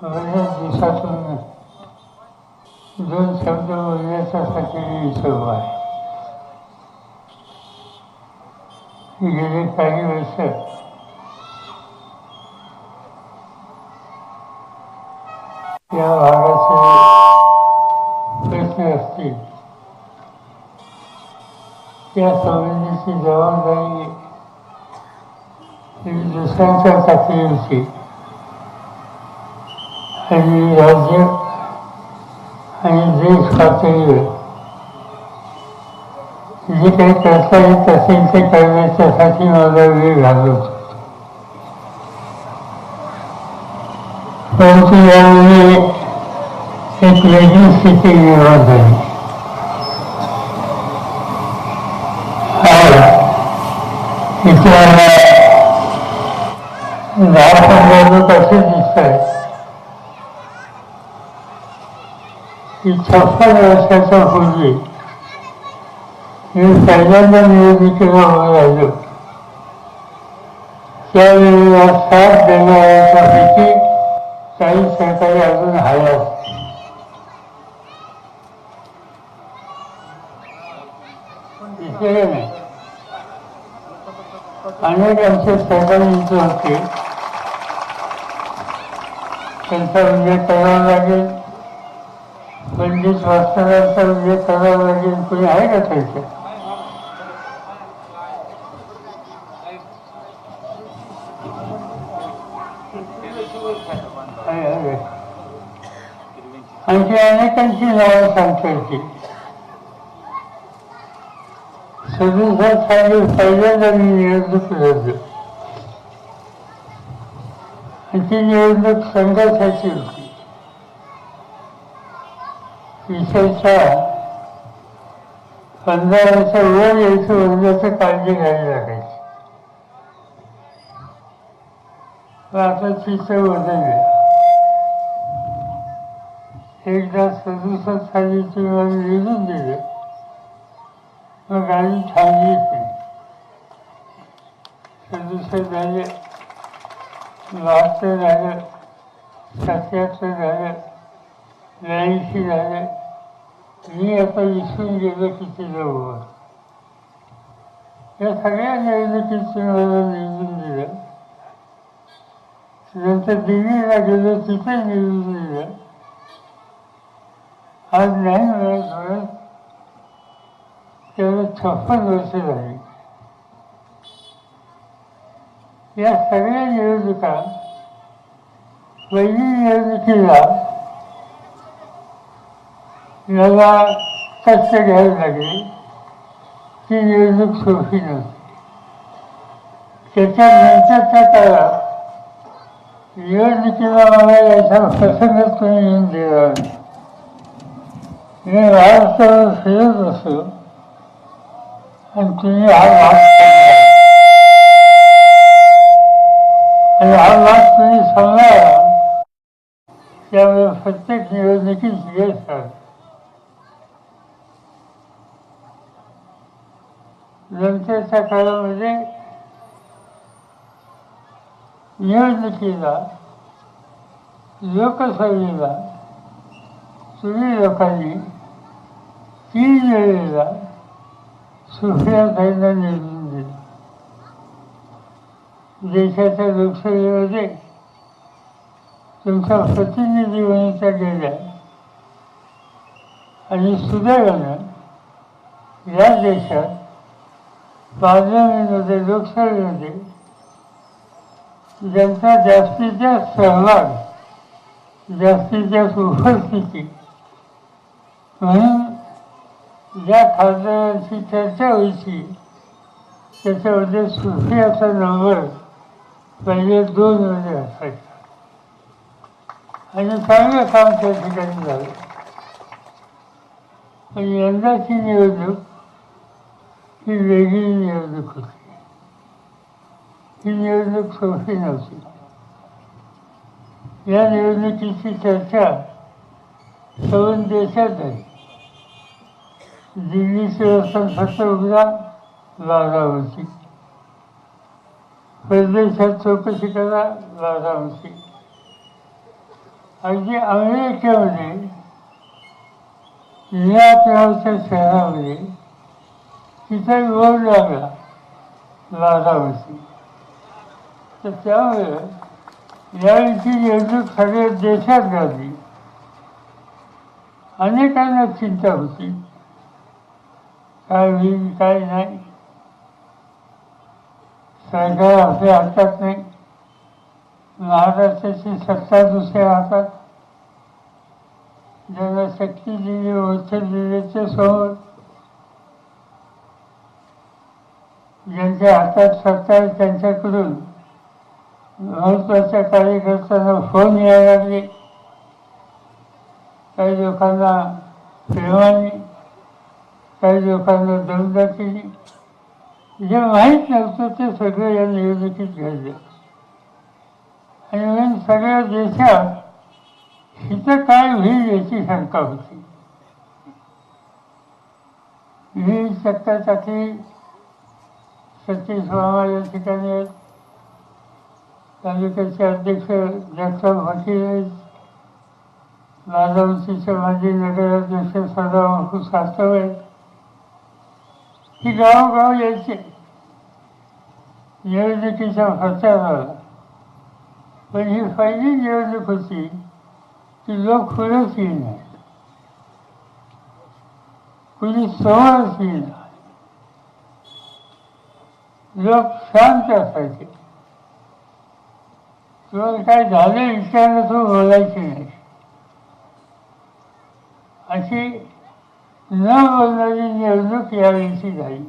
बऱ्याच दिवसातून दोन शब्द बोलण्याच्यासाठी हिशोब आहे गेले काही वर्ष या भागाचे प्रश्न असतील त्या संबंधीची जबाबदारी दुसऱ्यांच्या हाती आणि राज्य आणि देश पातळीवर जे काही करता येत असेल ते करण्याच्यासाठी माझा वेळ घालत परंतु यामुळे एक वेगळी स्थिती निर्माण झाली. इथे की छप्पन वर्षाच्या पूर्वी मी पहिल्यांदा निवडणुकीला उभं राहिलो त्यावेळेला साथ देणाऱ्यांच्यापैकी काही सरकारी अजून हव्या नाही. अनेक आमचे सरकारी मित्र होते. त्यांचा उल्लेख करावा लागेल. पंडित वास्तवांचा उल्लेख करावा लागेल कोणी आहे का त्याचे? आणखी अनेकांची नावं सांगता येतील सदुसष्ट साली पहिल्यांदा मी निवडणूक लढलो. आणि ती निवडणूक संघासाठी होती. विशेषतः पंधरा वर यायचं म्हणजे वर्गाचं काळजी घ्यायला लागायची. आता तिचं बदललं एकदा सदुसष्ट साली तुम्ही मला निवडून दिलं मग गाडी थांबलीच सदुसष्ट झाले बहात्तर झालं सत्याहत्तर झालं ब्याऐंशी झालं. मी आता इथून गेलो किती जवळ. या सगळ्या निवडणुकीत मला निवडून दिलं नंतर दिल्लीला गेलो तिथे निवडून दिलं आज नाही मला थोडं त्याला छप्पन वर्ष झाली. या सगळ्या निवडणुका पहिली निवडणुकीला मला कष्ट घ्यायला लागले. ती निवडणूक सोपी नव्हती त्याच्यानंतरच्या काळात निवडणुकीला मला याचा प्रसंगच तुम्ही येऊन दिला मी महाराष्ट्रावर फिरत असतो आणि तुम्ही हा भाग आणि हा भाग तुम्ही सांगणार त्यामुळे प्रत्येक निवडणुकीत यश आहे नंतरच्या काळामध्ये निवडणुकीला लोकसभेला तुम्ही लोकांनी तीन वेळेला सुप्रियाताईंना निवडून दिलं. देशाच्या लोकसभेमध्ये तुमचा प्रतिनिधी बनवता गेल्या आणि सुदैवानं या देशात पार्लमेंटमध्ये लोकशाहीमध्ये ज्यांचा जास्तीत जास्त सहभाग जास्तीत जास्त उपस्थिती म्हणून ज्या खासदारांची चर्चा व्हायची त्याच्यामध्ये सुफियाचा नंबर पहिले दोन मध्ये असायचा. आणि चांगलं काम त्या ठिकाणी झालं. पण यंदाची निवडणूक ही वेगळी निवडणूक होती ही निवडणूक सोपी नव्हती या निवडणुकीची चर्चा सवन देशात आहे. दिल्लीची व्यवस्था फक्त उघडा लावला होती. परदेशात चौकशी करा लाजांची अगदी अमेरिकेमध्ये न्यूयॉर्क नावाच्या शहरामध्ये तिथे विभाग लागला लाजावरती तर त्यामुळे यावेळीची निवडणूक सगळ्या देशात झाली अनेकांना चिंता होती. काय होईल काय नाही. सरकार आपल्या हातात नाही. महाराष्ट्राची सत्ता दुसऱ्या हातात. ज्यांना शक्ती दिली वचन दिल्याच्या समोर. ज्यांच्या हातात सत्ता आहे त्यांच्याकडून महत्त्वाच्या कार्यकर्त्यांना फोन यायला लागले. काही लोकांना प्रेमाने काही लोकांना दमदाटीने जे माहीत नव्हतं ते सगळं या निवडणुकीत घडलं. आणि म्हणून सगळ्या देशात हिथं काय होईल याची शंका होती. ही सत्ता सतीश मामा या ठिकाणी आहेत तालुक्याचे अध्यक्ष जगताप पाटील आहेत. लालवंशीचे माजी नगराध्यक्ष सदाभाऊ सास्तव आहेत. ही गावोगाव यायचे. निवडणुकीचा प्रचार झाला पण ही पहिली निवडणूक होती की लोक खुलच येणार. कुणी समोरच येणार. लोक शांत असायचे. किंवा काय झालं विचारलं तो बोलायचे नाही. अशी न बोलणारी निवडणूक यावेळीची झाली.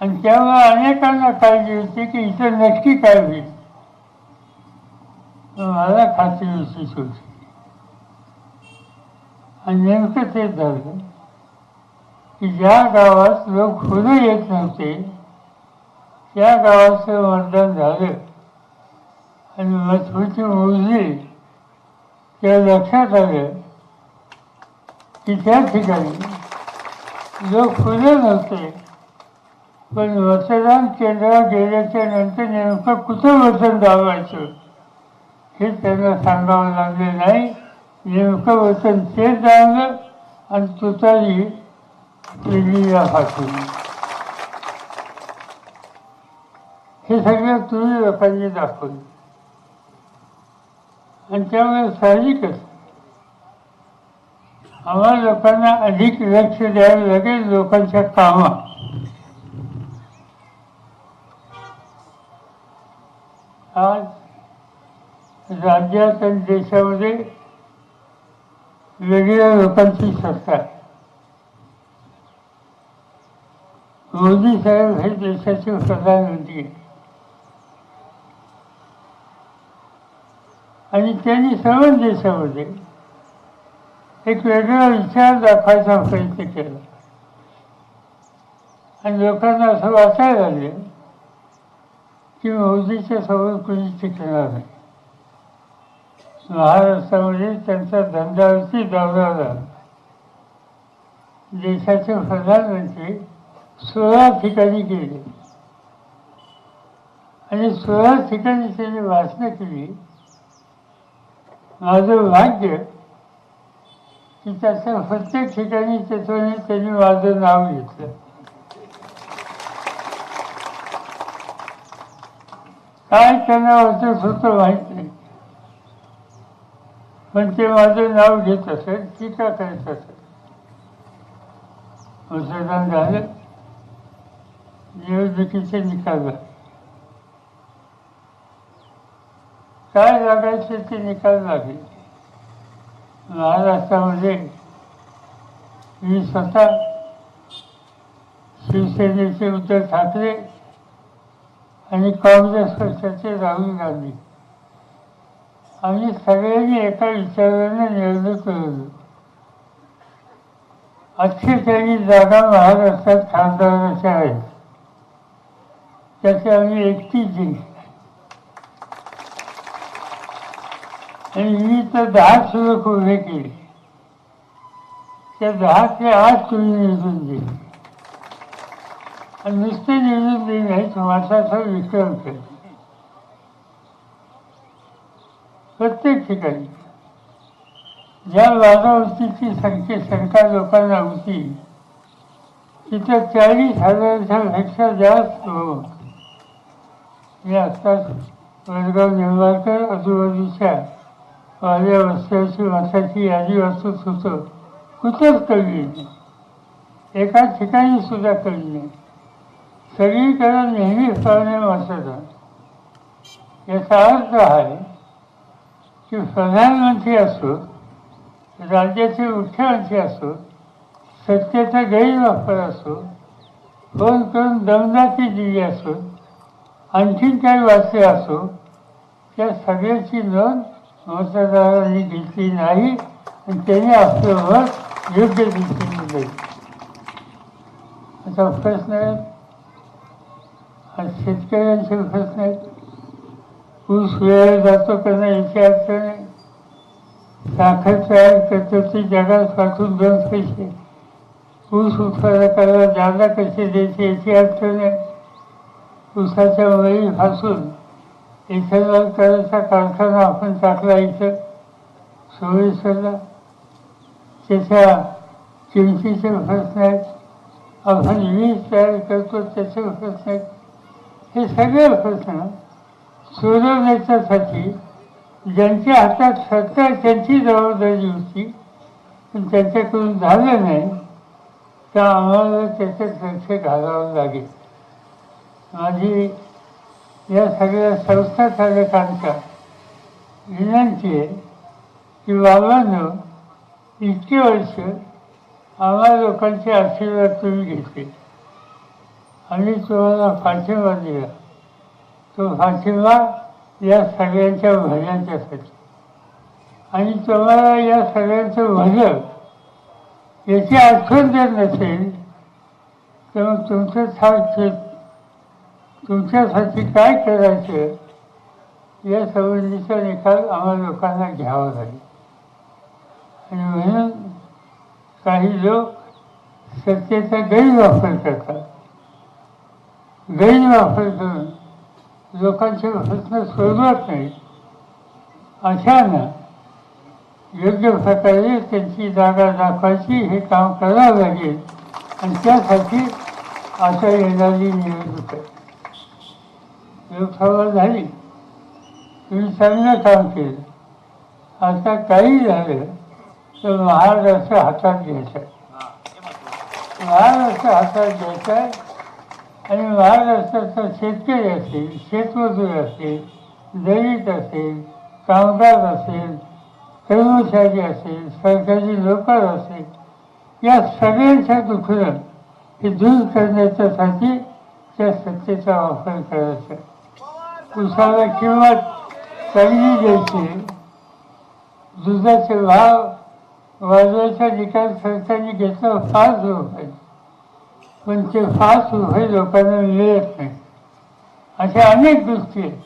आणि त्यामुळे अनेकांना काळजी होती की इथं नक्की काय होईल. मला खात्री होती होती आणि नेमकं तेच झालं. की ज्या गावात लोक पुढे येत नव्हते त्या गावाचं मतदान झालं. आणि मजबूती मोजली तेव्हा लक्षात आलं की त्या ठिकाणी लोक पुढे नव्हते. पण मतदान केंद्रात गेल्याच्यानंतर नेमकं कुठं वचन दावायचं हे त्यांना सांगावं लागले नाही. नेमकं वचन ते जाणलं आणि तुतारी दिल्लीला हे सगळं तुम्ही लोकांनी दाखवलं. आणि त्यामुळे साहजिकच आम्हाला लोकांना अधिक लक्ष द्यावं लागेल लोकांच्या कामात. आज राज्यात आणि देशामध्ये वेगळ्या लोकांची सत्ता आहे. मोदी साहेब हे देशाचे प्रधानमंत्री. आहे आणि त्यांनी सर्व देशामध्ये एक वेगळा विचार दाखवायचा प्रयत्न केला. आणि लोकांना असं वाचायला लागले की मोदीच्या समोर कोणी टिकणार नाही. महाराष्ट्रामध्ये त्यांचा धंद्यावरती दौरा झाला. देशाचे प्रधानमंत्री सोळा ठिकाणी गेले आणि सोळा ठिकाणी त्यांनी वाचना केली. माझं भाग्य की त्याच्या प्रत्येक ठिकाणी त्याच्याने त्यांनी माझं नाव घेतलं. काय त्यांना वाचत होतं माहीत नाही. पण ते माझं नाव घेत असेल टीका करत असेल. मतदान झालं. निवडणुकीचे निकाल झाले काय लागायचे ते निकाल लागले महाराष्ट्रामध्ये मी स्वतः शिवसेनेचे उद्धव ठाकरे आणि काँग्रेस पक्षाचे राहुल गांधी. आम्ही सगळ्यांनी एका विचाराने निवडणूक लढलो अठ्ठेचाळीस जागा महाराष्ट्रात खासदाराच्या आहेत त्याचे आम्ही एकटीच जिंकले आणि मी तर दहा सुरख उभे केले. त्या दहा ते आठ तुम्ही निवडून दिले. आणि नुसते निवडून देणे नाहीत माणसाचा विक्रम केला. प्रत्येक ठिकाणी. ज्या वादावस्तीची संख्या संख्या लोकांना होती तिथं चाळीस हजाराच्या पेक्षा जास्त मी हे आत्ताच वडगाव निंबाळकर आजूबाजूच्या वाऱ्या वस्त्याची माणसाची यादी वाचत होतो. कुठंच कळली नाही. एका ठिकाणी सुद्धा कळली नाही. सगळीकडे नेहमी कळणे वाचत याचा अर्थ आहे की प्रधानमंत्री असो राज्याचे मुख्यमंत्री असो सत्तेचा गैरवापर असो फोन करून दमदाती दिली असो आणखीन काही वाचले असो त्या सगळ्याची नोंद मतदारांनी घेतली नाही आणि त्याने आपलं मत योग्य दृष्टीने दिलं. आता प्रश्न आहे. आज शेतकऱ्यांचे प्रश्न आहेत. ऊस वेळा जातो का नाही याची अडचण आहे. साखर तयार करतो ती जगात पाठवून दोन पैसे. ऊस उत्पादकाला जागा कसे द्यायचे याची अडचण आहे. ऊसाच्या मळी फासून इथेनॉल करायचा कारखाना आपण टाकला इथं सोयीसरला त्याच्या किमतीचे प्रश्न आहेत. आपण वीज तयार करतो त्याचे प्रश्न आहेत. हे सगळे प्रश्न सोडवण्याच्यासाठी ज्यांच्या हातात सत्ता त्यांची जबाबदारी होती. पण त्यांच्याकडून झालं नाही तर आम्हाला त्याच्यात लक्ष घालावं लागेल. माझी या सगळ्या संस्था चालकांच्या विनंती आहे की बाबांनो इतकी वर्ष आम्हा लोकांचे आशीर्वाद तुम्ही घेतले. आम्ही तुम्हाला पाठिंबा दिला. तो पाठिंबा या सगळ्यांच्या भल्याच्यासाठी. आणि तुम्हाला या सगळ्यांचं भलं याची आठवण जर नसेल तर मग तुमचं साथ तुमच्यासाठी काय करायचं? या संबंधीचा निकाल आम्हाला लोकांना घ्यावा लागेल. आणि म्हणून काही लोक सत्तेचा गैरवापर करतात. गैरवापर करून लोकांचे प्रश्न सोडवत नाही अशानं योग्य प्रकारे त्यांची जागा दाखवायची हे काम करावं लागेल. आणि त्यासाठी आता येणारी निवडणूक आहे. लोकसभा झाली. तुम्ही चांगलं काम केलं. आता काही झालं तर महाराष्ट्र हातात घ्यायचं महाराष्ट्र हातात घ्यायचं आहे आणि महाराष्ट्राचा शेतकरी असेल शेतमजूर असेल दलित असेल कामगार असेल कर्मचारी असेल सरकारी लोकर असेल या सगळ्यांच्या दुखणं हे दूर करण्याच्यासाठी त्या सत्तेचा वापर करायचा. उसाला किंमत चांगली द्यायची. दुधाचे भाव वाजवायचा निकाल सरकारने घेतला पाच रुपये पण ते पाच रुपये लोकांना मिळत नाही. अशा अनेक गोष्टी आहेत.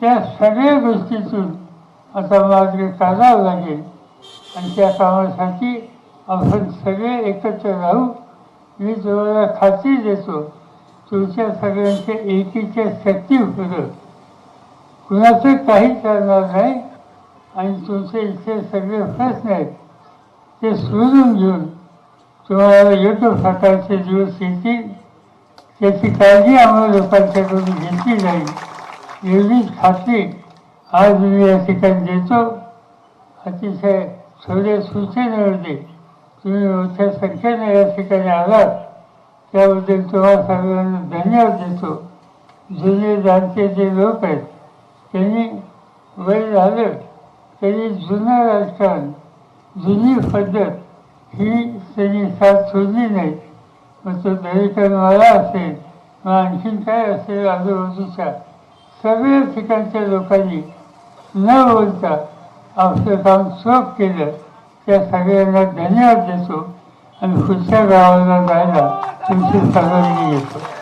त्या सगळ्या गोष्टीतून आता मार्ग काढावा लागेल. आणि त्या कामासाठी आपण सगळे एकत्र राहू. मी तुम्हाला खात्री देतो तुमच्या सगळ्यांच्या एकीच्या शक्ती होतं. कुणाचं काही चालणार नाही आणि तुमचे इथे सगळे प्रश्न आहेत ते सोडून घेऊन तुम्हाला योग्य प्रकारचे दिवस येतील. त्याची काळजी आम्हाला लोकांच्याकडून घेतली जाईल एवढीच खात्री आज मी या ठिकाणी देतो. अतिशय थोडे सूचनेमध्ये तुम्ही मोठ्या संख्येने या ठिकाणी आलात. त्याबद्दल तुम्हाला सर्वांना धन्यवाद देतो. जुने जाणते जे लोक आहेत. त्यांनी वय झालं तरी जुनं राजकारण जुनी पद्धत ही त्यांनी साथ सोडली नाही. मग तो दरेकरवाला असेल मग आणखीन काय असेल आजूबाजूच्या सगळ्या ठिकाणच्या लोकांनी न बोलता आपलं काम सोप केलं. त्या सगळ्यांना धन्यवाद देतो. आणि पुढच्या गावाला जायला तुमची परवानगी येतो.